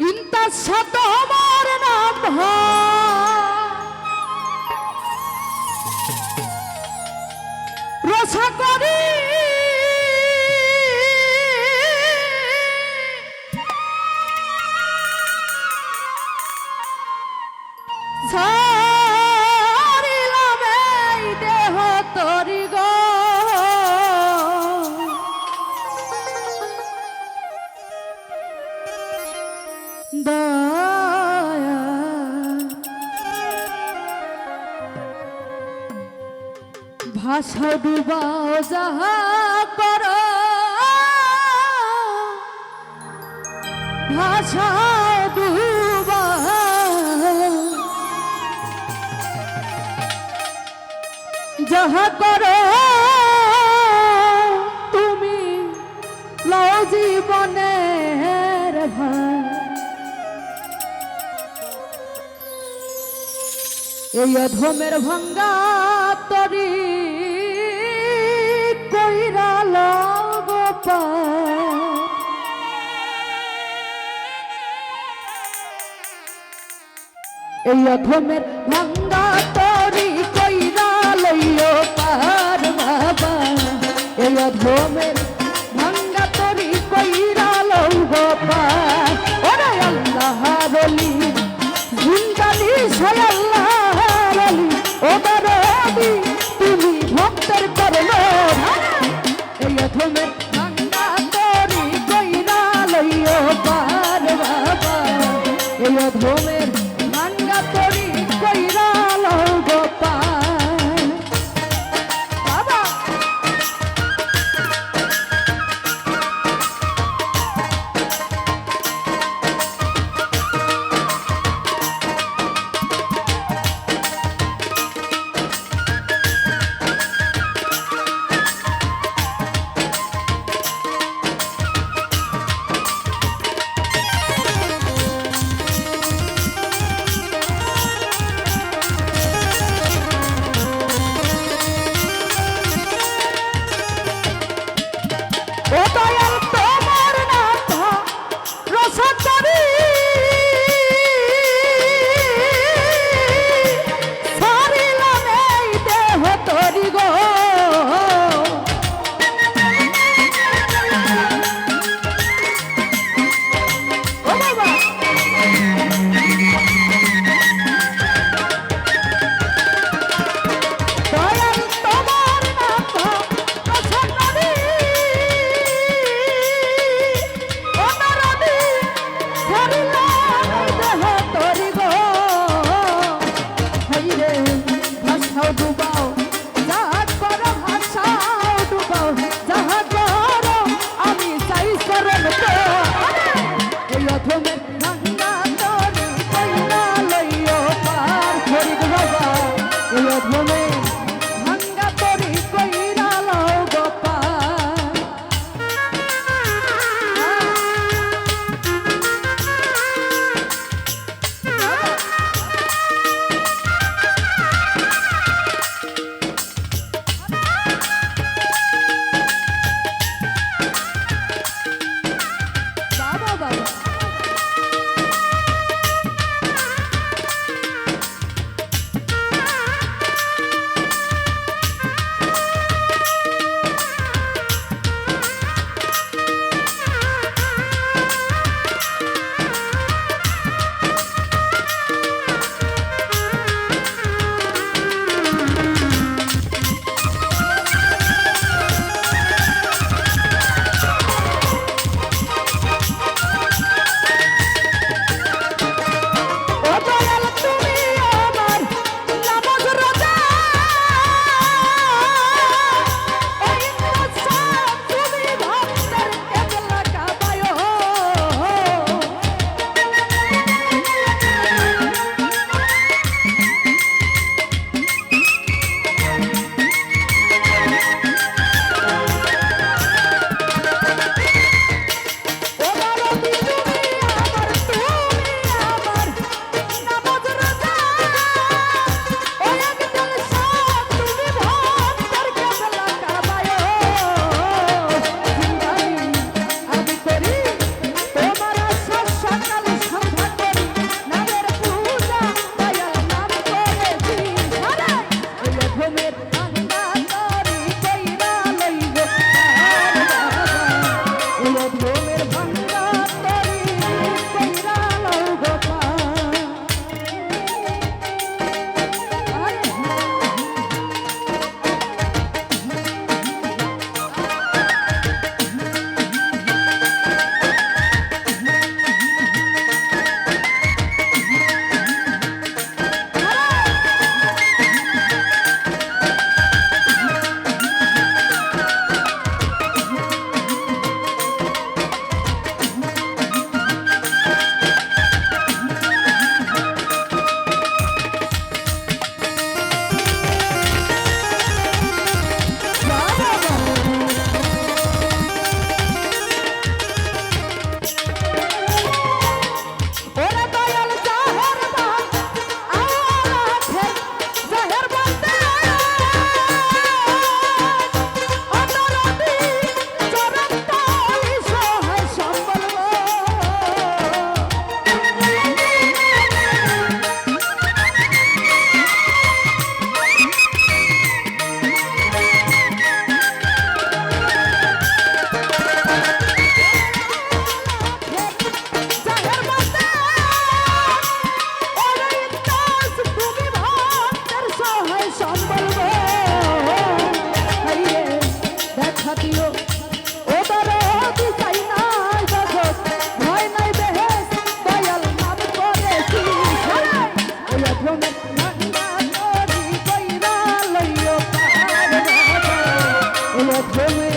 ইন্তাসা আমার নাম রসা করি ডুবাও যাহা কর। ভাষা ডুবাও যাহা কর তুমি লও জীবনের এই অধমের ভঙ্গা তরি এই অধমের ভঙ্গা তরি কইরা লইও পার বাবা। এই অধমের ভঙ্গা তরি কইরা লইব পার ওরে আল্লাহ রলি জিন্দালি সাল্লাহ রলি ও দরদি তুমি ভক্তের করল এই অধমের ভঙ্গা তরি কইরা লইও পার বাবা। এই অধমের মাধ্যমে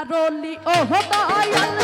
আল্লাহ রলি ও দয়াল